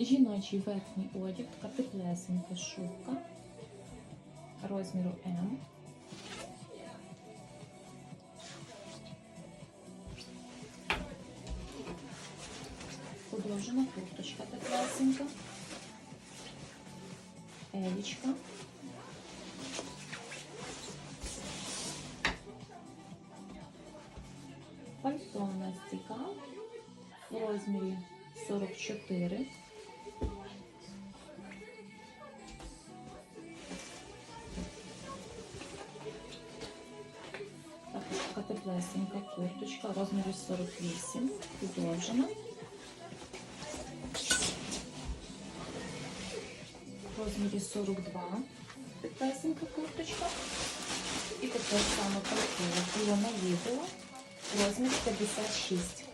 Жіночий верхній одяг, така теплесенька шубка розміру М. Подовжена курточка теплесенька. Елічка. Пальто у нас цікав в розмірі 44. Така теплесенька курточка в розмірі 48, підложена. В розмірі 42, теплесенька курточка. І таке саме пальто була на відео розмір 56.